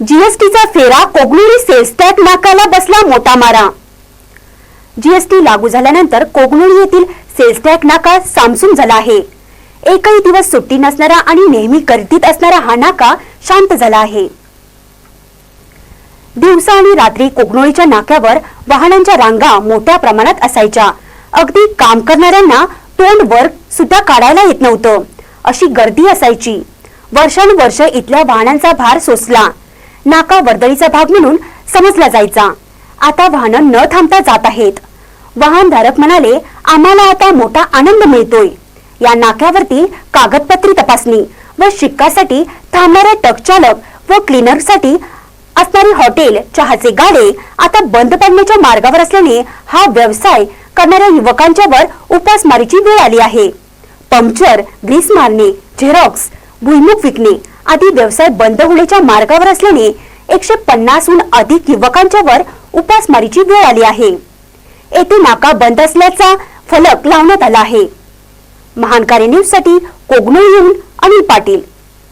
जीएसटीचा फेरा कोगनुळी cells tag नाकाला बसला मोठा मारा. जीएसटी लागू झाल्यानंतर कोगनुळी येथील सेल्स टॅग नाका सामसूम झाला आहे. एकही दिवस सुट्टी नसणारा आणि नेहमी गर्दीत असणारा हा नाका शांत झाला आहे. दिवसा आणि रात्री कोगनोळीच्या नाक्यावर वाहनांच्या रांगा मोठ्या प्रमाणात असायच्या. अगदी काम करणाऱ्यांना तोंड वर सुद्धा काढायला येत नव्हतं. अशी गर्दी असायची. वर्षानुवर्ष इथल्या वाहनांचा भार सोसला. नाका वर्दळीचा भाग म्हणून समजला जायचा. आता वाहनं न थांबता जात आहेत. वाहनधारक म्हणाले आम्हाला आता मोठा आनंद मिळतोय. या नाक्यावरती कागदपत्री तपासणी व शिक्कासाठी थांबणारे ट्रक चालक व क्लीनरसाठी असणारी हॉटेल चहाचे गाडे आता बंद पडण्याच्या मार्गावर असल्याने हा व्यवसाय करणाऱ्या युवकांच्या वर उपासमारीची वेळ आली आहे. पंक्चर ग्रीस मारणे झेरॉक्स भुईमुख विकणे आदी व्यवसाय बंद होण्याच्या मार्गावर असल्याने एकशे पन्नासहून अधिक युवकांच्या वर उपासमारीची वेळ आली आहे. येथे नाका बंद असल्याचा फलक लावण्यात आला आहे. महानकारी न्यूजसाठी कोगनूर येऊन अनिल पाटील.